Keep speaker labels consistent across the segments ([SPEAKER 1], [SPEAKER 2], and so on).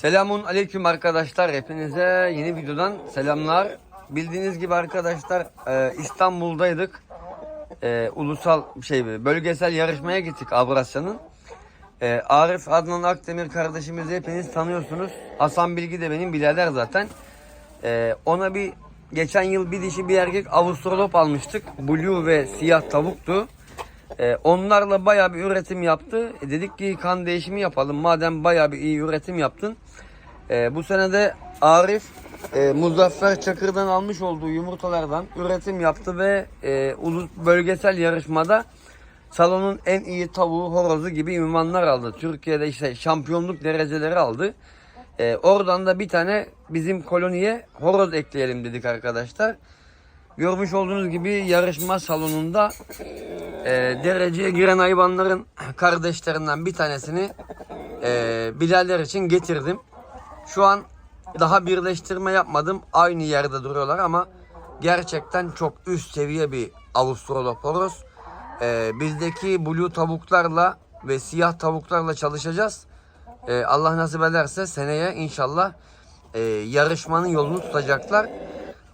[SPEAKER 1] Selamun aleyküm arkadaşlar. Hepinize yeni videodan selamlar. Bildiğiniz gibi arkadaşlar e, İstanbul'daydık. E, ulusal şey bölgesel yarışmaya gittik Avrasya'nın. E, Arif Adnan Akdemir kardeşimizi hepiniz tanıyorsunuz. Hasan Bilgi de benim birader zaten. Ona bir geçen yıl bir dişi bir erkek Avustralop almıştık. Blue ve siyah tavuktu. Ee, onlarla bayağı bir üretim yaptı. E, dedik ki kan değişimi yapalım. Madem bayağı bir iyi üretim yaptın. Ee, bu sene de Arif e, Muzaffer Çakır'dan almış olduğu yumurtalardan üretim yaptı ve e, ulus bölgesel yarışmada salonun en iyi tavuğu horozu gibi ünvanlar aldı. Türkiye'de işte şampiyonluk dereceleri aldı. Ee, oradan da bir tane bizim koloniye horoz ekleyelim dedik arkadaşlar. Görmüş olduğunuz gibi yarışma salonunda e, dereceye giren hayvanların kardeşlerinden bir tanesini e, Bilaller için getirdim. Şu an daha birleştirme yapmadım. Aynı yerde duruyorlar ama gerçekten çok üst seviye bir Australopithecus. E, bizdeki blue tavuklarla ve siyah tavuklarla çalışacağız. E, Allah nasip ederse seneye inşallah e, yarışmanın yolunu tutacaklar.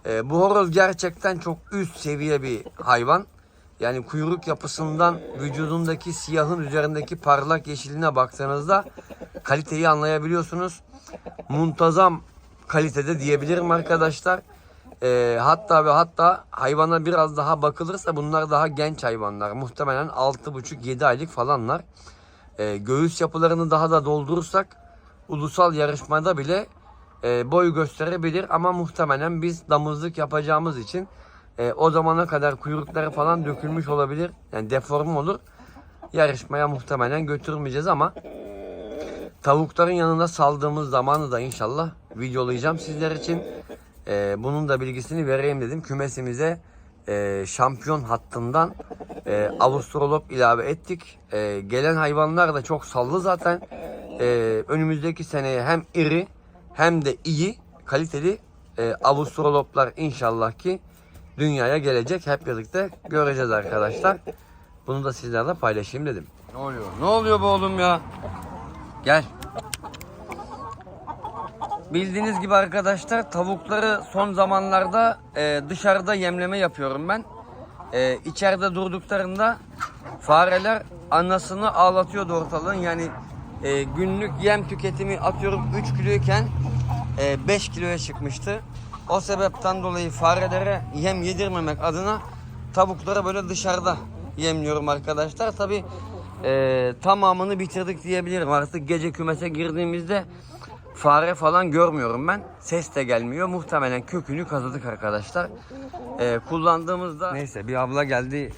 [SPEAKER 1] E, bu horoz gerçekten çok üst seviye bir hayvan. Yani kuyruk yapısından vücudundaki siyahın üzerindeki parlak yeşiline baktığınızda kaliteyi anlayabiliyorsunuz. Muntazam kalitede diyebilirim arkadaşlar. E, hatta ve hatta hayvana biraz daha bakılırsa bunlar daha genç hayvanlar. Muhtemelen 6,5-7 aylık falanlar. E, göğüs yapılarını daha da doldurursak ulusal yarışmada bile e, boy gösterebilir ama muhtemelen biz damızlık yapacağımız için e, o zamana kadar kuyrukları falan dökülmüş olabilir. Yani deform olur. Yarışmaya muhtemelen götürmeyeceğiz ama tavukların yanına saldığımız zamanı da inşallah videolayacağım sizler için. E, bunun da bilgisini vereyim dedim. Kümesimize e, şampiyon hattından e, Avustralop ilave ettik. E, gelen hayvanlar da çok sallı zaten. E, önümüzdeki seneye hem iri hem de iyi, kaliteli e, Avustraloplar inşallah ki dünyaya gelecek. Hep birlikte göreceğiz arkadaşlar. Bunu da sizlerle paylaşayım dedim. Ne oluyor? Ne oluyor bu oğlum ya? Gel. Bildiğiniz gibi arkadaşlar tavukları son zamanlarda e, dışarıda yemleme yapıyorum ben. E, içeride durduklarında fareler anasını ağlatıyordu ortalığın. Yani e, günlük yem tüketimi atıyorum 3 kiloyken e, 5 kiloya çıkmıştı. O sebepten dolayı farelere yem yedirmemek adına tavukları böyle dışarıda yemliyorum arkadaşlar. Tabi e, tamamını bitirdik diyebilirim. Artık gece kümese girdiğimizde fare falan görmüyorum ben. Ses de gelmiyor. Muhtemelen kökünü kazıdık arkadaşlar. E, kullandığımızda neyse bir abla geldi.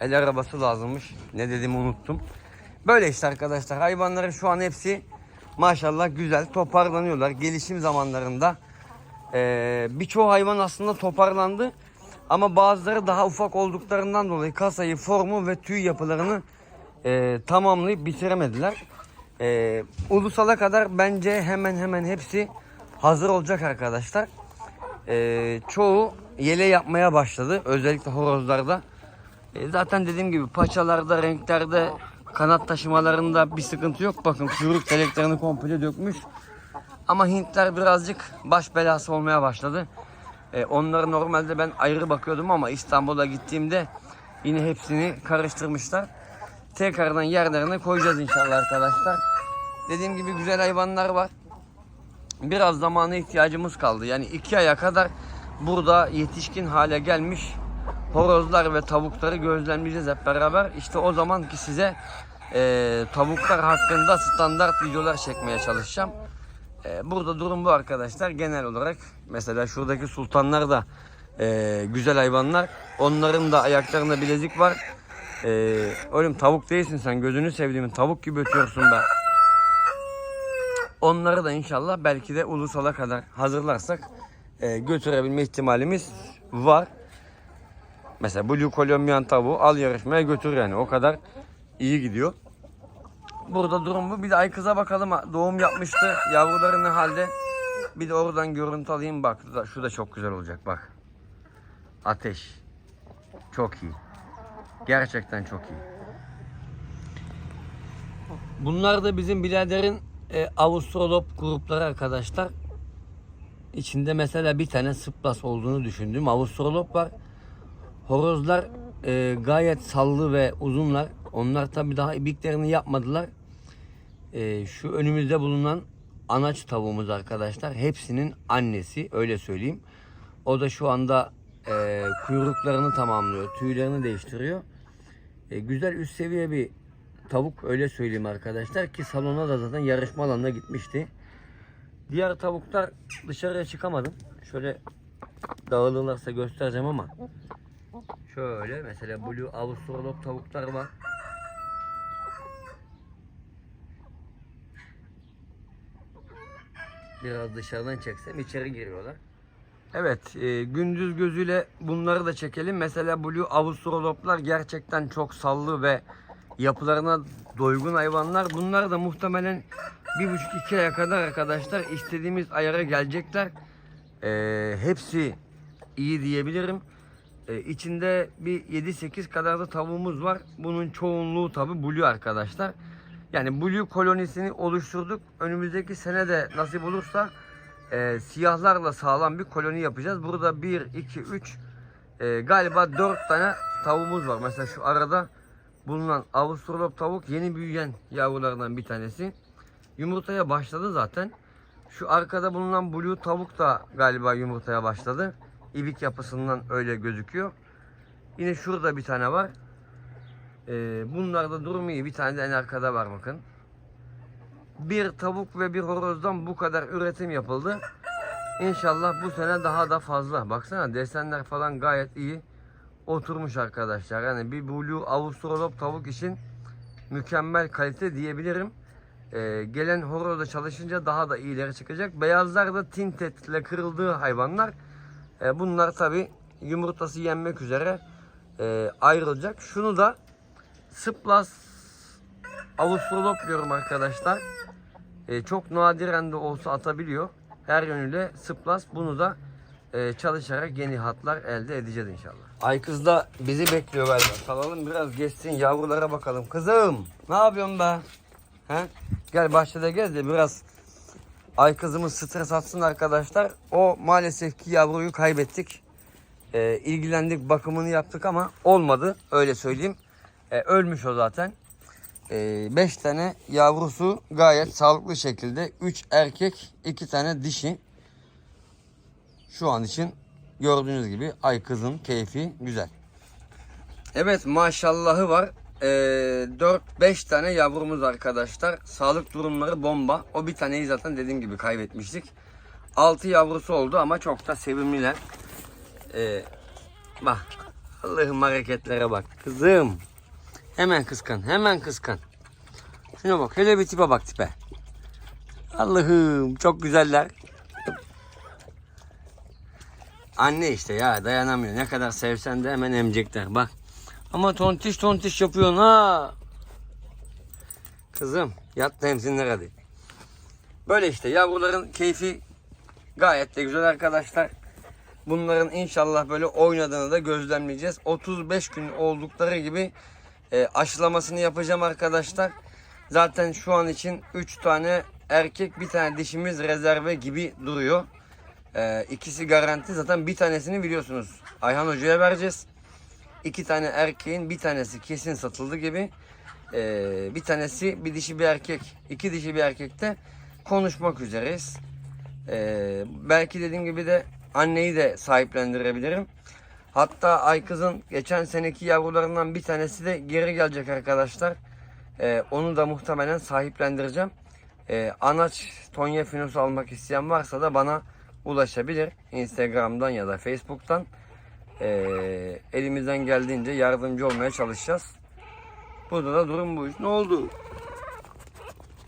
[SPEAKER 1] El arabası lazımmış. Ne dediğimi unuttum. Böyle işte arkadaşlar. Hayvanların şu an hepsi maşallah güzel toparlanıyorlar. Gelişim zamanlarında ee, birçoğu hayvan aslında toparlandı. Ama bazıları daha ufak olduklarından dolayı kasayı, formu ve tüy yapılarını e, tamamlayıp bitiremediler. E, ulusala kadar bence hemen hemen hepsi hazır olacak arkadaşlar. E, çoğu yele yapmaya başladı. Özellikle horozlarda. E, zaten dediğim gibi paçalarda, renklerde, kanat taşımalarında bir sıkıntı yok. Bakın kuyruk teleklerini komple dökmüş. Ama Hintler birazcık baş belası olmaya başladı. E, onları normalde ben ayrı bakıyordum ama İstanbul'a gittiğimde yine hepsini karıştırmışlar. Tekrardan yerlerine koyacağız inşallah arkadaşlar. Dediğim gibi güzel hayvanlar var. Biraz zamana ihtiyacımız kaldı. Yani iki aya kadar burada yetişkin hale gelmiş horozlar ve tavukları gözlemleyeceğiz hep beraber. İşte o zaman ki size e, tavuklar hakkında standart videolar çekmeye çalışacağım. E, burada durum bu arkadaşlar. Genel olarak mesela şuradaki sultanlar da e, güzel hayvanlar. Onların da ayaklarında bilezik var. E, oğlum tavuk değilsin sen gözünü sevdiğimin tavuk gibi ötüyorsun be. Onları da inşallah belki de ulusala kadar hazırlarsak e, götürebilme ihtimalimiz var. Mesela Blue Colombian tavuğu al yarışmaya götür yani o kadar iyi gidiyor. Burada durum bu. Bir de ay kıza bakalım. Doğum yapmıştı. Yavruları ne halde? Bir de oradan görüntü alayım bak. Şu da çok güzel olacak bak. Ateş. Çok iyi. Gerçekten çok iyi. Bunlar da bizim biraderin e, Avustralop grupları arkadaşlar. İçinde mesela bir tane sıplas olduğunu düşündüğüm Avustralop var. Horozlar e, gayet sallı ve uzunlar. Onlar tabi daha ibiklerini yapmadılar. E, şu önümüzde bulunan anaç tavuğumuz arkadaşlar. Hepsinin annesi öyle söyleyeyim. O da şu anda e, kuyruklarını tamamlıyor. Tüylerini değiştiriyor. E, güzel üst seviye bir tavuk öyle söyleyeyim arkadaşlar ki salona da zaten yarışma alanına gitmişti. Diğer tavuklar dışarıya çıkamadım. Şöyle dağılırlarsa göstereceğim ama şöyle mesela Blue Avustralop tavuklar var. Biraz dışarıdan çeksem içeri giriyorlar. Evet, e, gündüz gözüyle bunları da çekelim. Mesela Blue Avustraloplar gerçekten çok sallı ve yapılarına doygun hayvanlar. Bunlar da muhtemelen bir buçuk iki aya kadar arkadaşlar istediğimiz ayara gelecekler. E, hepsi iyi diyebilirim. E, içinde bir 7-8 kadar da tavuğumuz var. Bunun çoğunluğu tabi Blue arkadaşlar. Yani Blue kolonisini oluşturduk. Önümüzdeki sene de nasip olursa e, siyahlarla sağlam bir koloni yapacağız. Burada 1, 2, 3 e, galiba 4 tane tavuğumuz var. Mesela şu arada bulunan Avustralop tavuk yeni büyüyen yavrulardan bir tanesi. Yumurtaya başladı zaten. Şu arkada bulunan blue tavuk da galiba yumurtaya başladı. İvik yapısından öyle gözüküyor. Yine şurada bir tane var. Ee, bunlarda durum iyi. Bir tane de en arkada var bakın. Bir tavuk ve bir horozdan bu kadar üretim yapıldı. İnşallah bu sene daha da fazla. Baksana desenler falan gayet iyi oturmuş arkadaşlar. Yani bir Blue Avustralop tavuk için mükemmel kalite diyebilirim. Ee, gelen horozda çalışınca daha da iyileri çıkacak. Beyazlar da tinted ile kırıldığı hayvanlar. Ee, bunlar tabi yumurtası yenmek üzere e, ayrılacak. Şunu da Splas Avustralop diyorum arkadaşlar. Ee, çok nadiren de olsa atabiliyor. Her yönüyle Splas bunu da e, çalışarak yeni hatlar elde edeceğiz inşallah. Ay kız da bizi bekliyor galiba. Salalım biraz geçsin yavrulara bakalım. Kızım ne yapıyorsun be? He? Gel bahçede gez de biraz ay kızımız stres atsın arkadaşlar. O maalesef ki yavruyu kaybettik. E, ilgilendik bakımını yaptık ama olmadı öyle söyleyeyim. E, ölmüş o zaten. 5 tane yavrusu gayet sağlıklı şekilde. 3 erkek 2 tane dişi. Şu an için gördüğünüz gibi ay kızın keyfi güzel. Evet maşallahı var. Ee, 4-5 tane yavrumuz arkadaşlar. Sağlık durumları bomba. O bir taneyi zaten dediğim gibi kaybetmiştik. 6 yavrusu oldu ama çok da sevimliler. Ee, bak Allah'ım hareketlere bak. Kızım. Hemen kıskan. Hemen kıskan. Şuna bak. Hele bir tipe bak tipe. Allah'ım çok güzeller. Anne işte ya dayanamıyor. Ne kadar sevsen de hemen emecekler. Bak. Ama tontiş tontiş yapıyorsun ha. Kızım yat da hadi. Böyle işte yavruların keyfi gayet de güzel arkadaşlar. Bunların inşallah böyle oynadığını da gözlemleyeceğiz. 35 gün oldukları gibi e, aşılamasını yapacağım arkadaşlar. Zaten şu an için 3 tane erkek bir tane dişimiz rezerve gibi duruyor. Ee, ikisi garanti. Zaten bir tanesini biliyorsunuz. Ayhan Hoca'ya vereceğiz. İki tane erkeğin bir tanesi kesin satıldı gibi. Ee, bir tanesi bir dişi bir erkek. iki dişi bir erkekte konuşmak üzereyiz. Ee, belki dediğim gibi de anneyi de sahiplendirebilirim. Hatta Aykız'ın geçen seneki yavrularından bir tanesi de geri gelecek arkadaşlar. Ee, onu da muhtemelen sahiplendireceğim. Ee, anaç Tonya Finus almak isteyen varsa da bana ulaşabilir. Instagram'dan ya da Facebook'tan. Ee, elimizden geldiğince yardımcı olmaya çalışacağız. Burada da durum bu. Ne oldu?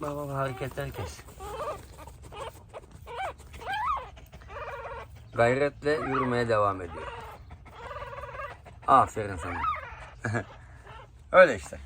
[SPEAKER 1] Bak bak hareketler kes. Gayretle yürümeye devam ediyor. Aferin sana. Öyle işte.